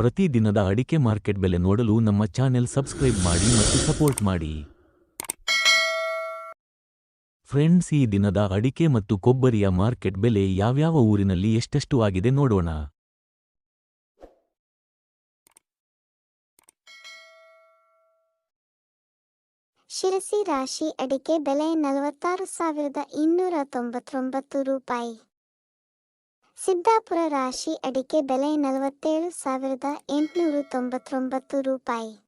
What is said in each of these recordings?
ಪ್ರತಿ ದಿನದ ಅಡಿಕೆ ಮಾರ್ಕೆಟ್ ಬೆಲೆ ನೋಡಲು ನಮ್ಮ ಚಾನೆಲ್ ಸಬ್ಸ್ಕ್ರೈಬ್ ಮಾಡಿ ಮತ್ತು ಸಪೋರ್ಟ್ ಮಾಡಿ. ಫ್ರೆಂಡ್ಸ್, ಈ ದಿನದ ಅಡಿಕೆ ಮತ್ತು ಕೊಬ್ಬರಿಯ ಮಾರ್ಕೆಟ್ ಬೆಲೆ ಯಾವ್ಯಾವ ಊರಿನಲ್ಲಿ ಎಷ್ಟೆಷ್ಟು ಆಗಿದೆ ನೋಡೋಣ. ಶಿರಸಿ ರಾಶಿ ಅಡಿಕೆ ಬೆಲೆ ನಲವತ್ತಾರು ಸಾವಿರದ ಇನ್ನೂರ ತೊಂಬತ್ತೊಂಬತ್ತು ರೂಪಾಯಿ. ಸಿದ್ದಾಪುರ ರಾಶಿ ಅಡಿಕೆ ಬೆಲೆ ನಲವತ್ತೇಳು ಸಾವಿರದ ಎಂಟುನೂರ ತೊಂಬತ್ತೊಂಬತ್ತು ರೂಪಾಯಿ.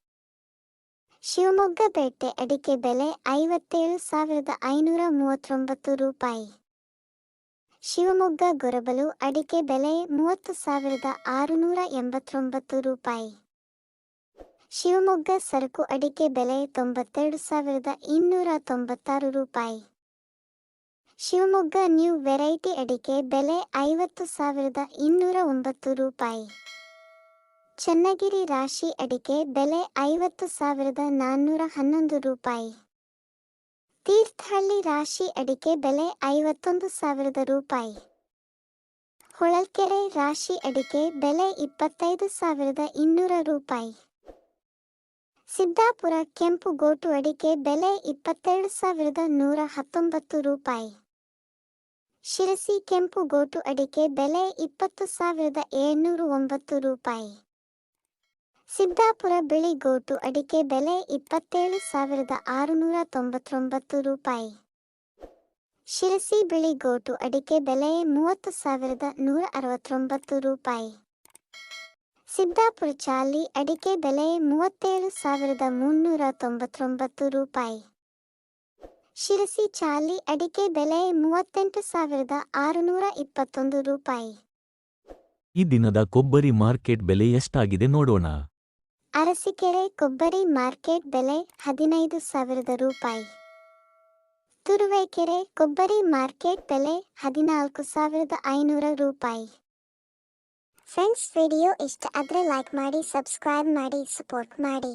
ಶಿವಮೊಗ್ಗ ಪೇಟೆ ಅಡಿಕೆ ಬೆಲೆ ಐವತ್ತೇಳು ಸಾವಿರದ ಐನೂರ ಮೂವತ್ತೊಂಬತ್ತು ರೂಪಾಯಿ. ಶಿವಮೊಗ್ಗ ಗೊರಬಲು ಅಡಿಕೆ ಬೆಲೆ ಮೂವತ್ತು ಸಾವಿರದ ಆರುನೂರ ಎಂಬತ್ತೊಂಬತ್ತು ರೂಪಾಯಿ. ಶಿವಮೊಗ್ಗ ಸರಕು ಅಡಿಕೆ ಬೆಲೆ ತೊಂಬತ್ತೆರಡು ಸಾವಿರದ ಇನ್ನೂರ ತೊಂಬತ್ತಾರು ರೂಪಾಯಿ. ಶಿವಮೊಗ್ಗ ನ್ಯೂ ವೆರೈಟಿ ಅಡಿಕೆ ಬೆಲೆ ಐವತ್ತು ಸಾವಿರದ ಇನ್ನೂರ ಒಂಬತ್ತು ರೂಪಾಯಿ. ಚನ್ನಗಿರಿ ರಾಶಿ ಅಡಿಕೆ ಬೆಲೆ ಐವತ್ತು ಸಾವಿರದ ನಾನ್ನೂರ ಹನ್ನೊಂದು ರೂಪಾಯಿ. ತೀರ್ಥಹಳ್ಳಿ ರಾಶಿ ಅಡಿಕೆ ಬೆಲೆ ಐವತ್ತೊಂದು ಸಾವಿರದ ರೂಪಾಯಿ. ಹೊಳಲ್ಕೆರೆ ರಾಶಿ ಅಡಿಕೆ ಬೆಲೆ ಇಪ್ಪತ್ತೈದು ಸಾವಿರದ ಇನ್ನೂರ ರೂಪಾಯಿ. ಸಿದ್ದಾಪುರ ಕೆಂಪು ಗೋಟು ಅಡಿಕೆ ಬೆಲೆ ಇಪ್ಪತ್ತೆರಡು ಸಾವಿರದ ನೂರ ಹತ್ತೊಂಬತ್ತು ರೂಪಾಯಿ. ಶಿರಸಿ ಕೆಂಪು ಗೋಟು ಅಡಿಕೆ ಬೆಲೆ ಇಪ್ಪತ್ತು ಸಾವಿರದ ಏಳ್ನೂರು ಒಂಬತ್ತು ರೂಪಾಯಿ. ಸಿದ್ದಾಪುರ ಬಿಳಿ ಗೋಟು ಅಡಿಕೆ ಬೆಲೆ ಇಪ್ಪತ್ತೇಳು ಸಾವಿರದ ಆರುನೂರ ತೊಂಬತ್ತೊಂಬತ್ತು ರೂಪಾಯಿ. ಶಿರಸಿ ಬಿಳಿ ಗೋಟು ಅಡಿಕೆ ಬೆಲೆ ಮೂವತ್ತು ಸಾವಿರದ ನೂರ ಅರವತ್ತೊಂಬತ್ತು ರೂಪಾಯಿ. ಸಿದ್ದಾಪುರ ಚಾಲಿ ಅಡಿಕೆ ಬೆಲೆ ಮೂವತ್ತೇಳು ಸಾವಿರದ ಮುನ್ನೂರ ತೊಂಬತ್ತೊಂಬತ್ತು ರೂಪಾಯಿ. ಶಿರಸಿ ಚಾಲಿ ಅಡಿಕೆ ಬೆಲೆ ಮೂವತ್ತೆಂಟು ಸಾವಿರದ ಆರುನೂರ ಇಪ್ಪತ್ತೊಂದು ರೂಪಾಯಿ. ಈ ದಿನದ ಕೊಬ್ಬರಿ ಮಾರ್ಕೆಟ್ ಬೆಲೆ ಎಷ್ಟಾಗಿದೆ ನೋಡೋಣ. ಅರಸೀಕೆರೆ ಕೊಬ್ಬರಿ ಮಾರ್ಕೆಟ್ ಬೆಲೆ ಹದಿನೈದು ಸಾವಿರದ ರೂಪಾಯಿ. ತುರುವೇಕೆರೆ ಕೊಬ್ಬರಿ ಮಾರ್ಕೆಟ್ ಬೆಲೆ ಹದಿನಾಲ್ಕು ಸಾವಿರದ ಐನೂರ ರೂಪಾಯಿ. ಫ್ರೆಂಡ್ಸ್ ವಿಡಿಯೋ ಇಷ್ಟ ಆದರೆ ಲೈಕ್ ಮಾಡಿ ಸಬ್ಸ್ಕ್ರೈಬ್ ಮಾಡಿ ಸಪೋರ್ಟ್ ಮಾಡಿ.